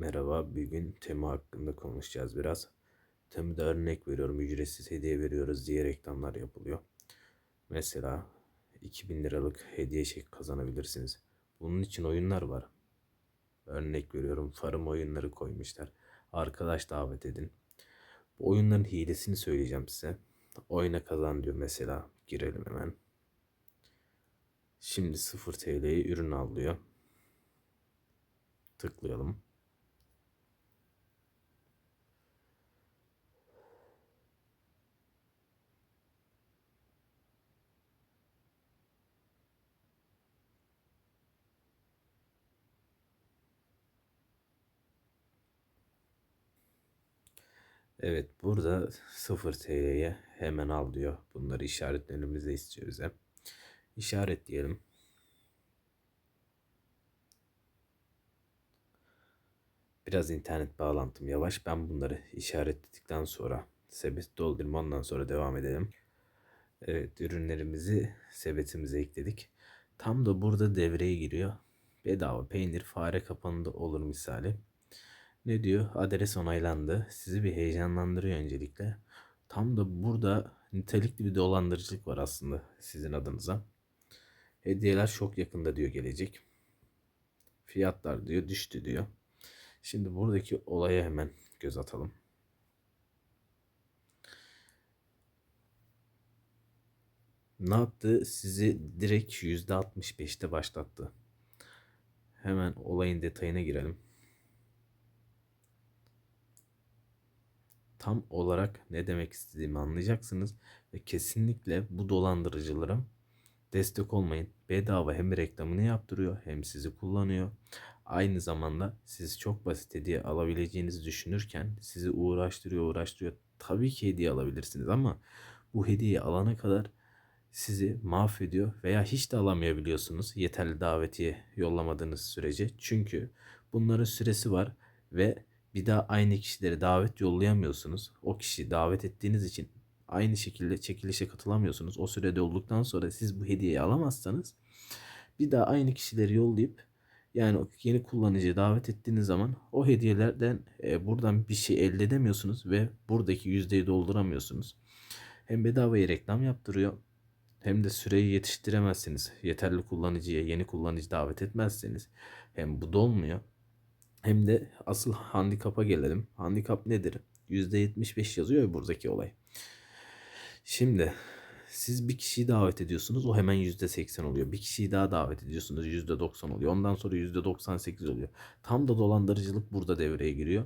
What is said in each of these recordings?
Merhaba, bugün Temu hakkında konuşacağız biraz. Temu'da örnek veriyorum, ücretsiz hediye veriyoruz diye reklamlar yapılıyor. Mesela 2000 liralık hediye çek kazanabilirsiniz. Bunun için oyunlar var. Örnek veriyorum, farm oyunları koymuşlar. Arkadaş davet edin. Bu oyunların hilesini söyleyeceğim size. Oyuna kazan diyor mesela. Girelim hemen. Şimdi 0 TL'ye ürün al diyor. Tıklayalım. Evet burada 0 TL'ye hemen al diyor. Bunları işaretlerimizde istiyoruz hep. İşaretleyelim. Biraz internet bağlantım yavaş. Ben bunları işaretledikten sonra sepet doldurayım. Ondan sonra devam edelim. Evet ürünlerimizi sepetimize ekledik. Tam da burada devreye giriyor. Bedava peynir fare kapanında olur misali. Ne diyor? Adres onaylandı. Sizi bir heyecanlandırıyor öncelikle. Tam da burada nitelikli bir dolandırıcılık var aslında sizin adınıza. Hediyeler çok yakında diyor gelecek. Fiyatlar diyor düştü diyor. Şimdi buradaki olaya hemen göz atalım. Ne yaptı? Sizi direkt %65'te başlattı. Hemen olayın detayına girelim. Tam olarak ne demek istediğimi anlayacaksınız ve kesinlikle bu dolandırıcılara destek olmayın. Bedava hem reklamını yaptırıyor hem sizi kullanıyor. Aynı zamanda siz çok basit hediye alabileceğinizi düşünürken sizi uğraştırıyor uğraştırıyor. Tabii ki hediye alabilirsiniz ama bu hediyeyi alana kadar sizi mahvediyor veya hiç de alamayabiliyorsunuz yeterli davetiye yollamadığınız sürece. Çünkü bunların süresi var ve bir daha aynı kişileri davet yollayamıyorsunuz. O kişi davet ettiğiniz için aynı şekilde çekilişe katılamıyorsunuz. O sürede olduktan sonra siz bu hediyeyi alamazsanız bir daha aynı kişileri yollayıp yani yeni kullanıcıyı davet ettiğiniz zaman o hediyelerden e, buradan bir şey elde edemiyorsunuz ve buradaki yüzdeyi dolduramıyorsunuz. Hem bedavaya reklam yaptırıyor hem de süreyi yetiştiremezsiniz. Yeterli kullanıcıya yeni kullanıcı davet etmezseniz hem bu dolmuyor hem de asıl handikapa gelelim. Handikap nedir? %75 yazıyor ya buradaki olay. Şimdi siz bir kişiyi davet ediyorsunuz o hemen %80 oluyor. Bir kişiyi daha davet ediyorsunuz %90 oluyor. Ondan sonra %98 oluyor. Tam da dolandırıcılık burada devreye giriyor.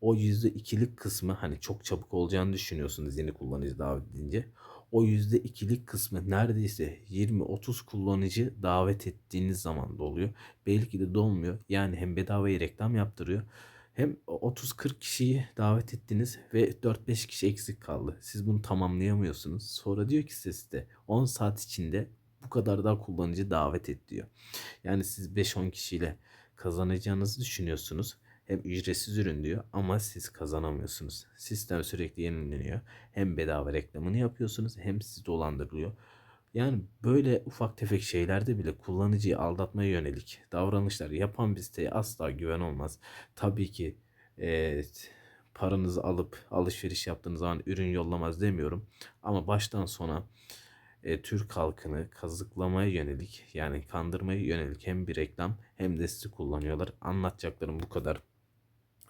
O %2'lik kısmı hani çok çabuk olacağını düşünüyorsunuz yeni kullanıcı davet edince. O %2'lik kısmı neredeyse 20-30 kullanıcı davet ettiğiniz zaman doluyor. Belki de dolmuyor. Yani hem bedavaya reklam yaptırıyor hem 30-40 kişiyi davet ettiniz ve 4-5 kişi eksik kaldı. Siz bunu tamamlayamıyorsunuz. Sonra diyor ki size site 10 saat içinde bu kadar daha kullanıcı davet et diyor. Yani siz 5-10 kişiyle kazanacağınızı düşünüyorsunuz. Hem ücretsiz ürün diyor ama siz kazanamıyorsunuz. Sistem sürekli yenileniyor. Hem bedava reklamını yapıyorsunuz hem sizi dolandırılıyor. Yani böyle ufak tefek şeylerde bile kullanıcıyı aldatmaya yönelik davranışlar yapan bir siteye asla güven olmaz. Tabii ki e, paranızı alıp alışveriş yaptığınız zaman ürün yollamaz demiyorum. Ama baştan sona e, Türk halkını kazıklamaya yönelik yani kandırmaya yönelik hem bir reklam hem de sizi kullanıyorlar. Anlatacaklarım bu kadar.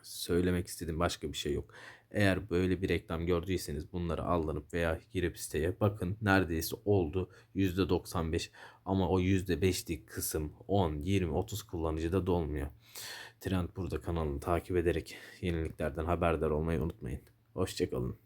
Söylemek istediğim başka bir şey yok. Eğer böyle bir reklam gördüyseniz bunları aldanıp veya girip siteye bakın neredeyse oldu %95 ama o %5'lik kısım 10, 20, 30 kullanıcıda dolmuyor. Trend burada kanalını takip ederek yeniliklerden haberdar olmayı unutmayın. Hoşçakalın.